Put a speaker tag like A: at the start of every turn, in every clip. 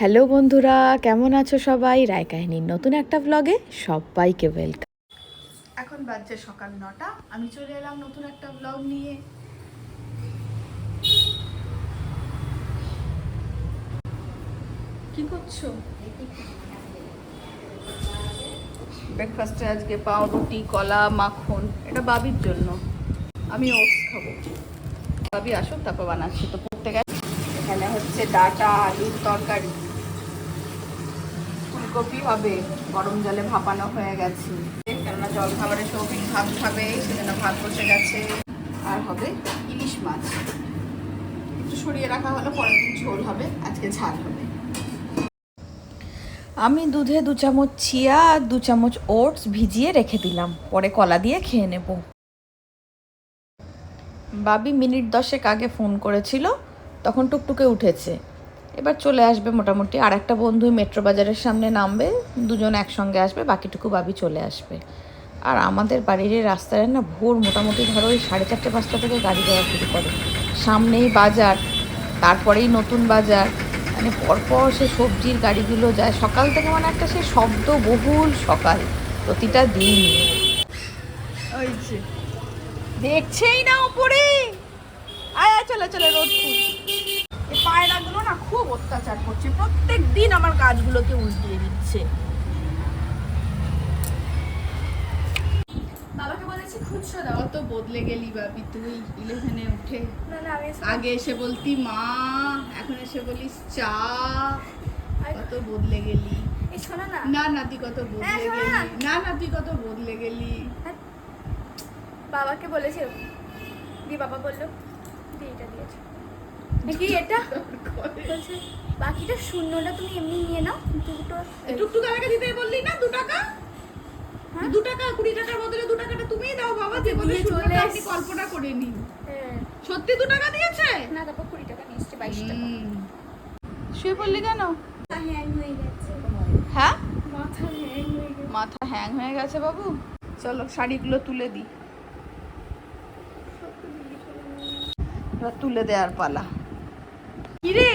A: Hello বন্ধুরা, কেমন আছো সবাই? রায় কাহিনীর নতুন একটা ব্লগে সবাইকে ওয়েলকাম এখন বাজছে সকাল নটা, আমি চলে এলাম নতুন একটা ব্লগ নিয়ে। কি করছ? ব্রেকফাস্টে আজকে পাউরুটি, কলা, মাখন, এটা বাবির জন্য। আমি ওটস খাব। বাবি আসুক, তারপর বানাচ্ছি। তো গেছে? এখানে হচ্ছে ডাটা, আলুর তরকারি। ফুলকপি হবে, গরম জলে ভাপানো হয়ে গেছে। কেননা জল খাবারে সৌভিক ভাত খাবে সেজন্য ভাত বসে গেছে। আর হবে ইলিশ মাছ। একটু সরিয়ে রাখা হলো, পরের দিন ঝোল হবে, আজকে ঝাল হবে। আমি দুধে দু চামচ চিয়া আর দু চামচ ওটস ভিজিয়ে রেখে দিলাম। পরে কলা দিয়ে খেয়ে নেব। বাবি মিনিট দশেক আগে ফোন করেছিল তখন টুকটুকে উঠেছে। এবার চলে আসবে মোটামুটি আর একটা বন্ধু মেট্রো বাজারের সামনে নামবে দুজন একসঙ্গে আসবে বাকিটুকু বাবি চলে আসবে। আর আমাদের বাড়ির এই রাস্তায় না ভোর মোটামুটি ধরো ওই সাড়ে চারটে পাঁচটা থেকে গাড়ি যাওয়া শুরু করে। সামনেই বাজার তারপরেই নতুন বাজার মানে পরপর সে সবজির গাড়িগুলো যায়। সকাল থেকে মানে একটা সে শব্দ বহুল সকাল প্রতিটা দিন। দেখছেই না উপরে আয় আয় চলে চলে রোদ এই পায়রাগুলো না খুব অত্যাচার করছে। প্রত্যেক দিন আমার গাছগুলোকে উল্টিয়ে দিচ্ছে।
B: বাবাকে বলেছি খুচরো দাও।
A: কত বদলে গেলি বাবি তুই ইলেভেনে উঠে।
B: না না আমি
A: আগে এসে বলতি মা এখন এসে বলিস চা। কত বদলে গেলি।
B: শোনো না।
A: না তুই কত বদলে
B: হ্যাঁ,
A: গেলি।
B: না।
A: না তুই কত বদলে গেলি।
B: বাবাকে বলেছি দিয়ে বাবা বলল দিয়ে এটা দিয়েছে। কি এটা। বলছে বাকিটা শূন্যটা তুমি এমনি নিয়ে নাও দুটো।
A: টুকটুক আমাকে দিতে বললি না? দু টাকা?
B: হ্যাঁ?
A: দু টাকা কুড়ি টাকার বদলে দু টাকাটা তুমিই দাও বাবা যে বলে শূন্যটা আপনি কল্পনা করে নিন।
B: হ্যাঁ।
A: সত্যি দু টাকা দিয়েছে?
B: না তারপর কুড়ি টাকা নিয়ে এসছে বাইশ টাকা।
A: শুয়ে পড়লি কেন?
B: মাথা হ্যাং হয়ে গেছে।
A: হ্যাঁ?
B: মাথা হ্যাং হয়ে
A: মাথা হ্যাং হয়ে গেছে বাবু। চলো শাড়িগুলো তুলে দিই। এবার তুলে দেওয়ার পালা। কিরে?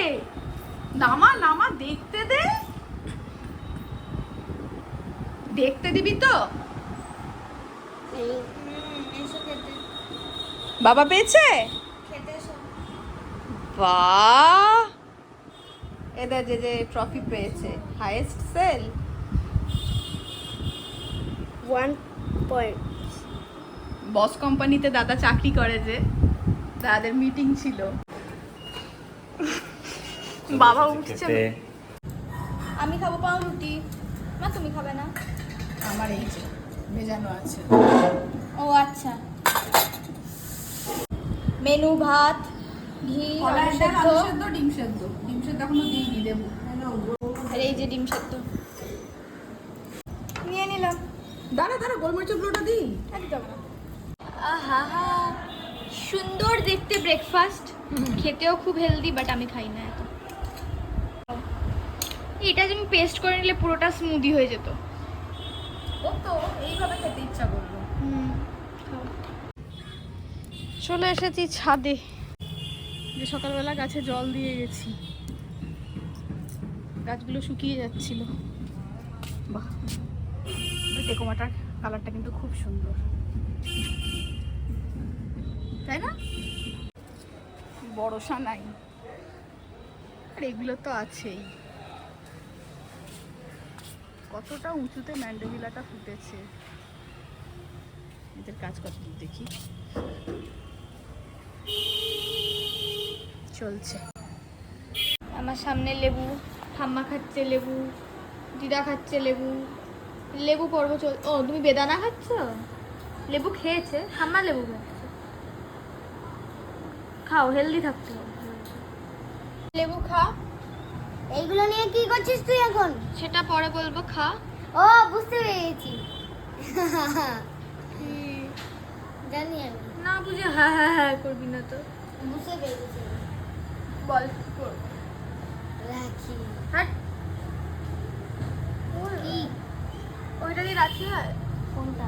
A: নামা নামা দেখতে দে। দেখতে দিবি তো? বাবা পেয়েছে? বাহ! এদের যে যে ট্রফি পেয়েছে highest sale
B: one point
A: boss কোম্পানিতে দাদা চাকরি করে যে। দাদাদের মিটিং ছিল। বাবা উঠছে
B: আমি খাব পাউরুটি মা তুমি খাবে না?
A: আমার এই যে ভেজানো আছে।
B: ও আচ্ছা। মেনু ভাত ঘি আলু সেদ্ধ?
A: ডিম সেদ্ধ? ডিম সেদ্ধ এখনও দিইনি দেবো।
B: আর এই যে ডিম সেদ্ধ। নিয়ে নিলাম।
A: দাঁড়া দাঁড়া গোলমরিচের গুঁড়োটা দিই।
B: একদম। আহা সুন্দর দেখতে ব্রেকফাস্ট খেতেও খুব হেলদি বাট আমি খাই না এত। এটা যদি পেস্ট করে নিলে পুরোটা স্মুদি হয়ে যেত।
A: ও তো এইভাবে খেতে ইচ্ছা করল।
B: হুম
A: চলে এসেছি ছাদে। যে সকালবেলা গাছে জল দিয়ে গেছি। গাছগুলো শুকিয়ে যাচ্ছিল। বাহ টেকোমাটার কালারটা কিন্তু খুব সুন্দর। তাই না? বড়সা নাই। আর এগুলো তো আছেই। কতটা উঁচুতে ম্যান্ডোভিলাটা ফুটেছে। এদের কাজ কত দেখি। চলছে।
B: আমার সামনে লেবু, ঠাম্মা খাচ্ছে লেবু, দিদা খাচ্ছে লেবু। লেবু পর্ব চল, ও, তুমি বেদানা খাচ্ছ? লেবু খেয়েছে? ঠাম্মা লেবু খাচ্ছে খাও হেলদি থাকতে হবে। লেবু খা।
C: এইগুলো নিয়ে কি করছিস তুই এখন?
B: সেটা পরে বলব খা।
C: ও বুঝতে পেরেছি। জানি আমি।
B: না বুঝে হ্যাঁ হ্যাঁ হ্যাঁ করবি না তো।
C: বুঝতে পেরেছি।
B: বল
C: রাখি।
B: হ্যাঁ ওইটা দিয়ে রাখি হয়?
C: কোনটা?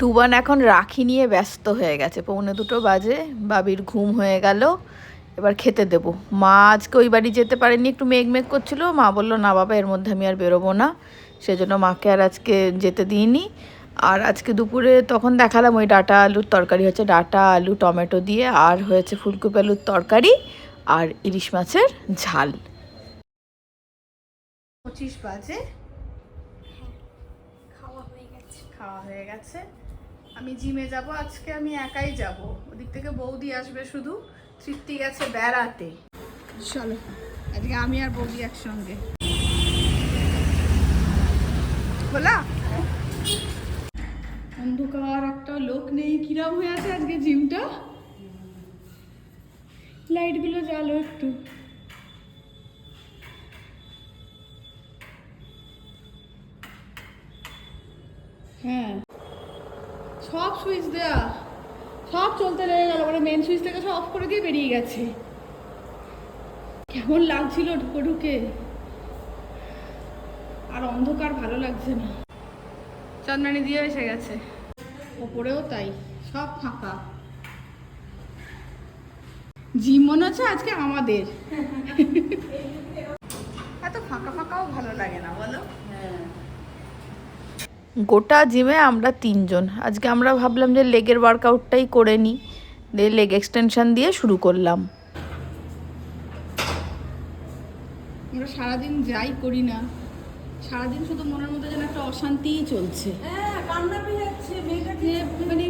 A: টুবান এখন রাখি নিয়ে ব্যস্ত হয়ে গেছে। পৌনে দুটো বাজে, বাবির ঘুম হয়ে গেল।
D: এবার খেতে দেবো। মা আজকে ওই বাড়ি যেতে পারেনি একটু মেঘ মেঘ করছিল। মা বলল, না বাবা, এর মধ্যে আমি আর বেরোবো না। সেজন্য মাকে আর আজকে যেতে দিইনি। আর আজকে দুপুরে তখন দেখালাম ওই ডাটা আলুর তরকারি হচ্ছে ডাটা, আলু, টমেটো দিয়ে, আর হয়েছে ফুলকপি আলুর তরকারি আর ইলিশ মাছের ঝাল। পঁচিশ বাজে।
E: খাওয়া হয়ে গেছে।
D: খাওয়া হয়ে গেছে। আমি জিমে যাব, আজকে আমি একাই যাব। ওদিক থেকে বৌদি আসবে শুধু, তৃপ্তি গেছে বেড়াতে। চলো, আজকে আমি আর বৌদি একসঙ্গে। খোলা? অন্ধকার একটা লোক নেই, কিরাম হয়ে আছে আজকে জিমটা? লাইটগুলো জ্বালো একটু। হ্যাঁ সব সুইচ দেয়া, সব চলতে লেগে গেল মানে মেন সুইচ থেকে সব অফ করে দিয়ে বেরিয়ে গেছে। কেমন লাগছিল ঢুকে ঢুকে। আর অন্ধকার ভালো লাগছে না। চন্দ্রানী দিয়ে এসে গেছে। ওপরেও তাই, সব ফাঁকা। জিম মনে হচ্ছে আজকে আমাদের। এত ফাঁকা ফাঁকাও ভালো লাগে না, বলো? গোটা জিমে আমরা তিনজন। আজকে আমরা ভাবলাম যে লেগের ওয়ার্কআউটটাই করে নিই দিয়ে লেগ এক্সটেনশন দিয়ে শুরু করলাম। আমরা সারাদিন যাই করি না সারাদিন শুধু মনের মধ্যে যেন একটা অশান্তিই চলছে।
A: হ্যাঁ
D: মানে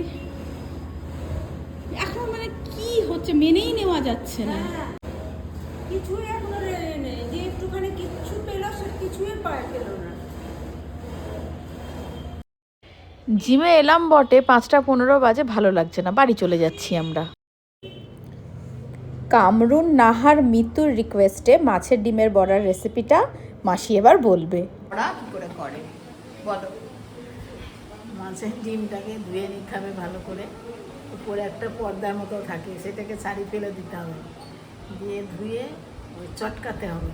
D: এখন মানে কি হচ্ছে মেনেই নেওয়া যাচ্ছে না।
A: হ্যাঁ কিছুই এখনও নেই যে একটুখানি কিচ্ছু পেল সে কিছুই পায় পেল না।
D: জিমে এলাম বটে, পাঁচটা পনেরো বাজে, ভালো লাগছে না, বাড়ি চলে যাচ্ছি আমরা। কামরুন নাহার মিতুর রিকোয়েস্টে মাছের ডিমের বড়ার রেসিপিটা মাসি এবার বলবে। কি করে করে? বলো।
F: মাছের ডিমটাকে ধুয়ে নিতে হবে ভালো করে। উপরে একটা পর্দার মতো থাকে, সেটাকে ছাড়ি ফেলে দিতে হবে। দিয়ে ধুয়ে ওই চটকাতে হবে,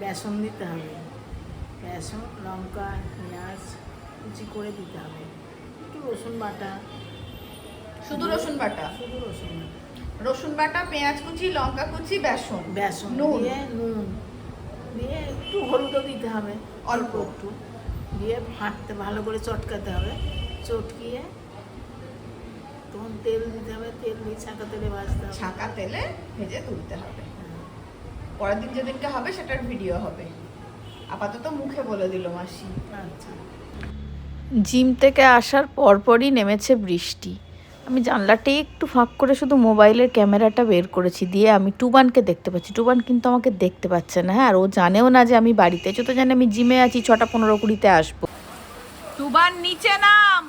F: বেসন দিতে হবে। বেসন, লঙ্কা, পেঁয়াজ কুচি করে দিতে হবে। একটু রসুন বাটা।
D: শুধু রসুন বাটা?
F: শুধু রসুন বাটা।
D: রসুন বাটা পেঁয়াজ কুচি লঙ্কা কুচি বেসন।
F: বেসন
D: নুন।
F: নুন। দিয়ে একটু হলুদও দিতে হবে।
D: অল্প।
F: একটু দিয়ে ফাটতে ভালো করে চটকাতে হবে। চটকিয়ে তখন তেল দিতে হবে। তেল দিয়ে ছাঁকা তেলে ভাজতে হবে।
D: ছাঁকা তেলে ভেজে তুলতে হবে। পরের দিন যেদিনকে হবে সেটার ভিডিও হবে। আপাতত মুখে বলে দিল মাসি।
F: আচ্ছা।
D: জিম থেকে আসার পরপরই নেমেছে বৃষ্টি। আমি জানলাটা একটু ফাঁক করে শুধু মোবাইলের ক্যামেরাটা বের করেছি, দিয়ে আমি টুবানকে দেখতে পাচ্ছি। টুবান কিন্তু আমাকে দেখতে পাচ্ছে না হ্যাঁ আর ও জানেও না যে আমি বাড়িতে। আছি ও তো জানে আমি জিমে আছি, ছটা পনেরো কুড়িতে আসব। টুবান, নিচে নাম!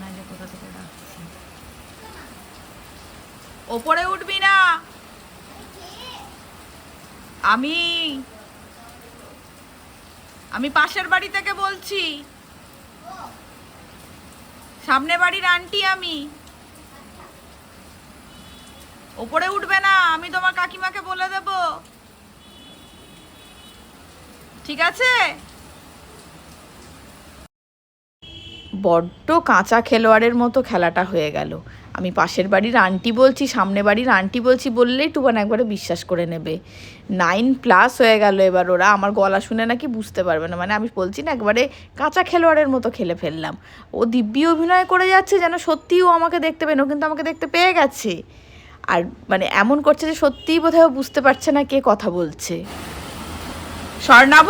D: না ওপরে উঠবি না! আমি আমি পাশের বাড়ি থেকে বলছি। সামনে বাড়ির আন্টি আমি। ওপরে উঠবে না, আমি তোমার কাকিমাকে বলে দেব। ঠিক আছে? বড্ড কাঁচা খেলোয়াড়ের মতো খেলাটা হয়ে গেল। আমি পাশের বাড়ির আন্টি বলছি, সামনে বাড়ির আন্টি বলছি, বললেই টুবান একবারে বিশ্বাস করে নেবে। নাইন প্লাস হয়ে গেল এবার ওরা, আমার গলা শুনে নাকি বুঝতে পারবে না। মানে আমি বলছি না, একবারে কাঁচা খেলোয়াড়ের মতো খেলে ফেললাম। ও দিব্যি অভিনয় করে যাচ্ছে যেন সত্যিই ও আমাকে দেখতে পেন ও কিন্তু আমাকে দেখতে পেয়ে গেছে। আর মানে এমন করছে যে সত্যিই বোধহয় বুঝতে পারছে না কে কথা বলছে। স্বর্ণাভ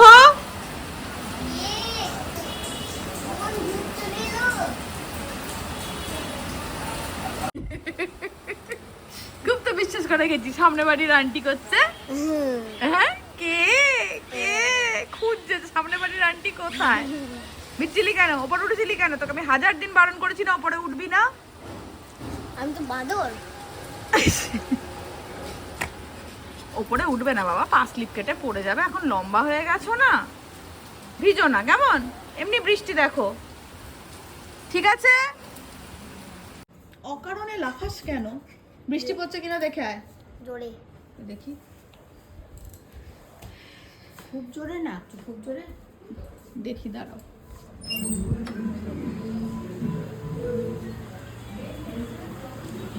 D: খুব তো বিশ্বাস সামনে বাড়ির আন্টি করছে। হ্যাঁ? কে? কে? খুঁজছে সামনে বাড়ির আন্টি কোথায়? মিটছিলি কেন? ওপরে উঠেছিলি কেন? তোকে আমি হাজার দিন বারণ করেছি না ওপরে উঠবি না।
C: আমি তো বাদর।
D: ওপরে উঠবে না বাবা পা স্লিপ কেটে পড়ে যাবে এখন লম্বা হয়ে গেছো না? ভিজো না কেমন? এমনি বৃষ্টি দেখো। ঠিক আছে? অকারণে লাফাস কেন? বৃষ্টি পড়ছে কিনা দেখে আয়।
C: জোরে।
D: দেখি।
F: খুব জোরে না? একটু খুব জোরে?
D: দেখি দাঁড়াও।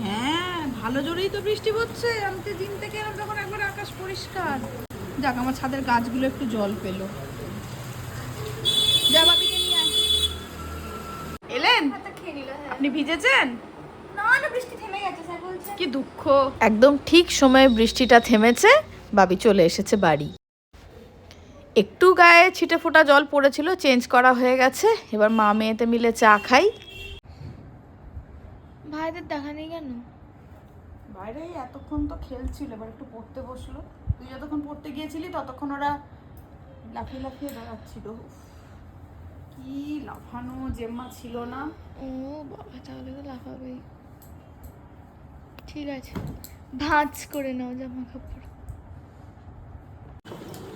A: হ্যাঁ ভালো জোরেই তো বৃষ্টি পড়ছে আমি তো দিন থেকে এলাম যখন একবার আকাশ পরিষ্কার। যাক আমার ছাদের গাছগুলো একটু জল পেল। যা বাপিকে নিয়ে আয়। এলেন?
B: হ্যাঁ।
A: আপনি ভিজেছেন?
B: না না বৃষ্টি
A: কি দুঃখ? একদম ঠিক সময়ে বৃষ্টিটা থেমেছে বাবি চলে এসেছে বাড়ি। একটু গায়ে ছিটে ফোটা জল পড়েছিল চেঞ্জ করা হয়ে গেছে। এবার মা মেয়েতে মিলে চা খাই।
B: ভাইদের দেখা নেই কেন?
A: বাইরে এতক্ষণ তো খেলছিল এবার একটু পড়তে বসল। তুই যতক্ষণ পড়তে গিয়েছিলি ততক্ষণ ওরা লাফিয়ে লাফিয়ে বেড়াচ্ছিল। উফ, কি লাফানো জেম্মা ছিল না।
B: ও বাবা তাহলে তো লাফাবেই। ঠিক আছে। ভাঁজ করে নাও জামা কাপড়।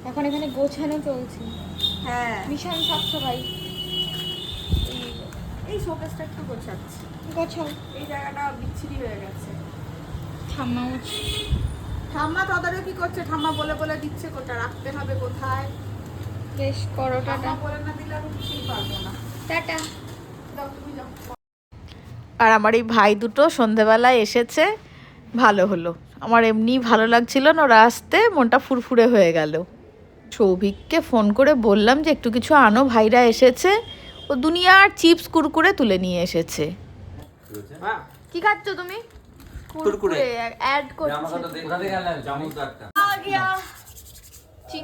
B: এখন এখানে গোছানো চলছে।
A: হ্যাঁ।
B: ভীষণ সাফ সাফাই।
A: এই শোকেসটা একটু গোছাচ্ছি।
B: গোছাও।
A: এই জায়গাটা বিচ্ছিরি হয়ে গেছে।
B: ঠাম্মা
A: ঠাম্মা তদারকি করছে। ঠাম্মা বলে বলে দিচ্ছে কোটা রাখতে হবে কোথায়?
B: বেশ করো টাটা।
A: বলে না দিলে আমি কিছুই পারব না।
B: টাটা।
A: যাও তুমি যাও। আর আমার এই ভাই দুটো সন্ধেবেলায় এসেছে। ভালো হলো। আমার এমনি ভালো লাগছিল না ওরা আসতে মনটা ফুরফুরে হয়ে গেল। সৌভিককে ফোন করে বললাম যে একটু কিছু আনো ভাইরা এসেছে। ও দুনিয়ার চিপস কুরকুরে তুলে নিয়ে এসেছে।
B: কি খাচ্ছ তুমি?
G: কুরকুরে।
B: অ্যাড করছ।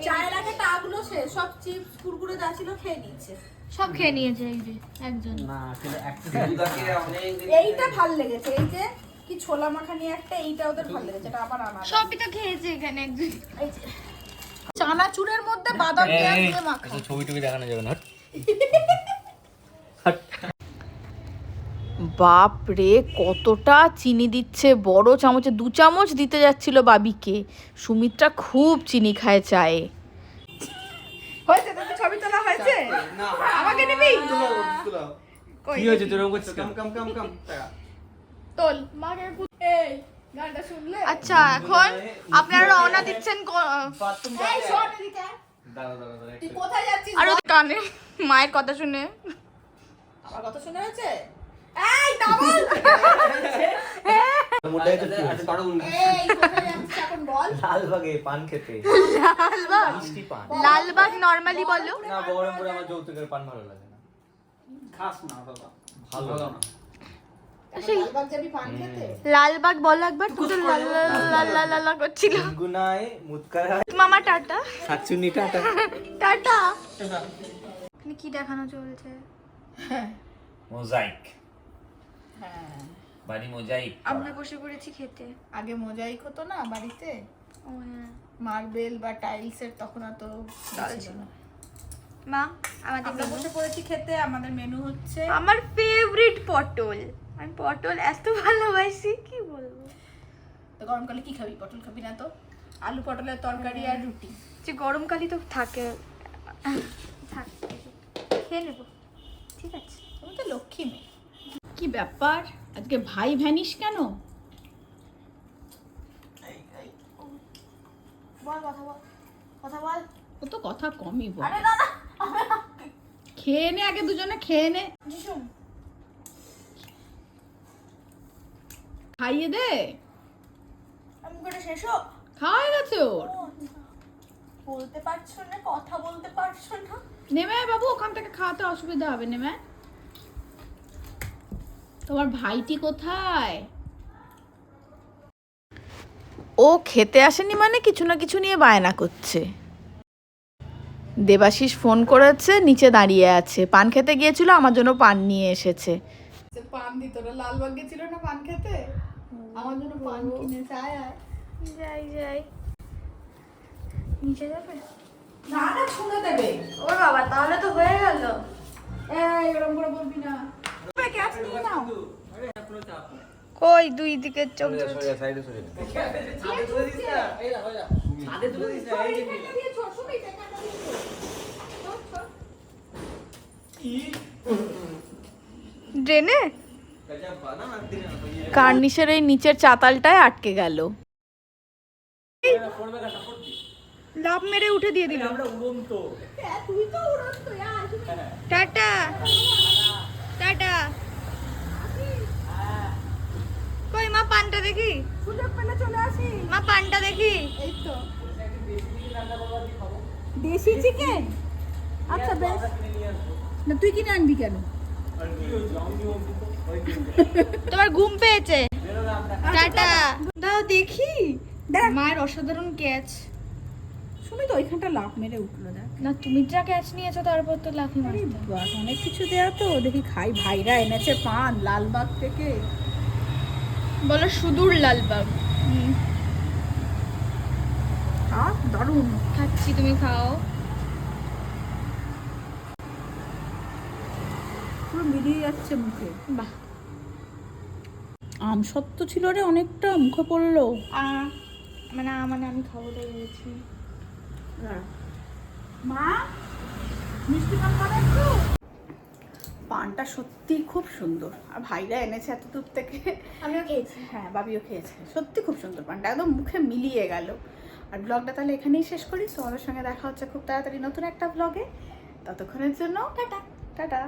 A: চায়ের আগে টাগুলো শেষ সব চিপস কুরকুরে যা ছিল খেয়ে নিচ্ছে
B: সব খেয়ে নিয়েছে এই যে একজন।
G: না আসলে একটা
A: এইটা ভালো লেগেছে এই যে কি ছোলা মাখানি একটা এইটা ওদের ভালো লেগেছে এটা আবার আনা
B: সবই তো খেয়েছে এখানে একজন
A: চানাচুরের মধ্যে বাদাম পেঁয়াজ দিয়ে মাখা
G: ছবি টবি দেখানো যাবে না
A: বাপ রে কতটা চিনি দিচ্ছে বড় চামচে দু চামচ দিতে যাচ্ছিল বাবিকে সুমিত্রা খুব চিনি খায় চায়ে হয়েছে ছবি তোলা হয়েছে আমাকে নিবি
G: কি হয়েছে তোর কাম কাম কাম কাম
B: তোল। মাকে এই গানটা শুনলে? আচ্ছা এখন আপনারা রওনা দিচ্ছেন আর কানে মায়ের কথা শুনে।
A: আমার কথা শুনে হয়েছে? এই ডাবল!
G: মোটাই তো কি কারণ
A: এই কোথায় যাচ্ছিস এখন বল?
G: লালবাগে পান খেতে।
B: লালবাগ? লালবাগ নর্মালি বলো।
G: না বহরমপুরে আমার যৌতুকের পান ভালো লাগে না। খাস না বাবা। ভালো না।
A: লালবাগ
B: বলো একবার তুই তো লাল লাল লাল লাল লাল করছিল।
G: গুনায় মুতকারা
B: মামা টাটা।
G: সাতচুন্নি টাটা।
B: টাটা। এখানে কি দেখানো চলছে?
G: মোজাইক। হ্যাঁ। বাড়ি মোজাইক
B: আমরা বসে পড়েছি খেতে।
A: আগে মোজাইক হতো না বাড়িতে?
B: ও হ্যাঁ।
A: মার্বেল বা টাইলসের তখন অত ছিল না।
B: মা আমাদের
A: আমরা বসে পড়েছি খেতে আমাদের মেনু হচ্ছে
B: আমার ফেভারিট পটল। আমি পটল এত ভালোবাসি কি বলব?
A: তো গরমকালে কি খাবি? পটল খাবি না তো? আলু পটলের তরকারি আর রুটি।
B: যে গরমকালই তো থাকে। থাক খেয়ে নেব। ঠিক আছে।
A: তুমি তো লক্ষ্মী মেয়ে। কি ব্যাপার? আজকে ভাই ভ্যানিস কেন?
B: বল কথা বল কথা বল।
A: ও তো কথা কমই বল।
B: আরে না
A: খেয়ে নে আগে দুজনে খেয়ে নে। খাইয়ে দে।
B: শেষ হোক?
A: খাওয়া গেছে ওর।
B: বলতে পারছ না কথা বলতে পারছ না।
A: নেমে বাবু ওখান থেকে খাওয়াতে অসুবিধা হবে নেমে তোমার ভাইটি কোথায়? ও খেতে আসেনি মানে কিছু না কিছু নিয়ে বায়না করছে। দেবাশিস ফোন করেছে নিচে দাঁড়িয়ে আছে। পান খেতে গিয়েছিল আমার জন্য পান নিয়ে এসেছে। পান দিত না লালবাগ গেছিল না পান খেতে? আমার জন্য পান কিনে
B: যাই যাই। নিচে যাবে?
A: না না ছুঁড়ে দেবে।
B: ও বাবা তাহলে তো হয়ে গেল।
A: এই এরকম করে বলবি না। ক্যাচ নিয়ে নাও।
B: কই দুই দিকে চোখ
G: সাইডে সরে
B: ড্রেনে?
A: কার্নিশের এই নিচের চাতালটায় আটকে গেল।
B: লাভ মেরে উঠে দিয়ে দিল। টাটা। টাটা। কই মা পানটা দেখি? মা পানটা দেখি।
A: দেশি চিকেন আচ্ছা বেশ। না তুই কিনে আনবি কেন?
B: তোমার ঘুম পেয়েছে? টাটা। দাও দেখি। মায়ের অসাধারণ ক্যাচ
A: শুনি তো ওইখানটা লাভ মেরে উঠল দেখ।
B: না তুমি যা ক্যাচ নিয়েছো তারপর তো লাফি মারতে।
A: অনেক কিছু দেয়া তো। দেখি খাই ভাইরা এনেছে পান লালবাগ থেকে।
B: বলো সুদূর লালবাগ।
A: দারুণ।
B: খাচ্ছি তুমি খাও।
A: পুরো মিলিয়ে যাচ্ছে মুখে।
B: বাহ।
A: আম সত্য ছিল রে অনেকটা মুখে পড়ল।
B: আ মানে আ মানে আমি খাব তাই বলেছি।
A: মা মিষ্টি পান খাবে একটু? পানটা সত্যি খুব সুন্দর। আর ভাইরা এনেছে এত দূর থেকে।
B: আমিও খেয়েছি।
A: হ্যাঁ বাবিও খেয়েছে। সত্যি খুব সুন্দর পানটা একদম মুখে মিলিয়ে গেল। আর ব্লগটা তাহলে এখানেই শেষ করি। তোমাদের সঙ্গে দেখা হচ্ছে খুব তাড়াতাড়ি নতুন একটা ব্লগে। ততক্ষণের জন্য টাটা। টাটা।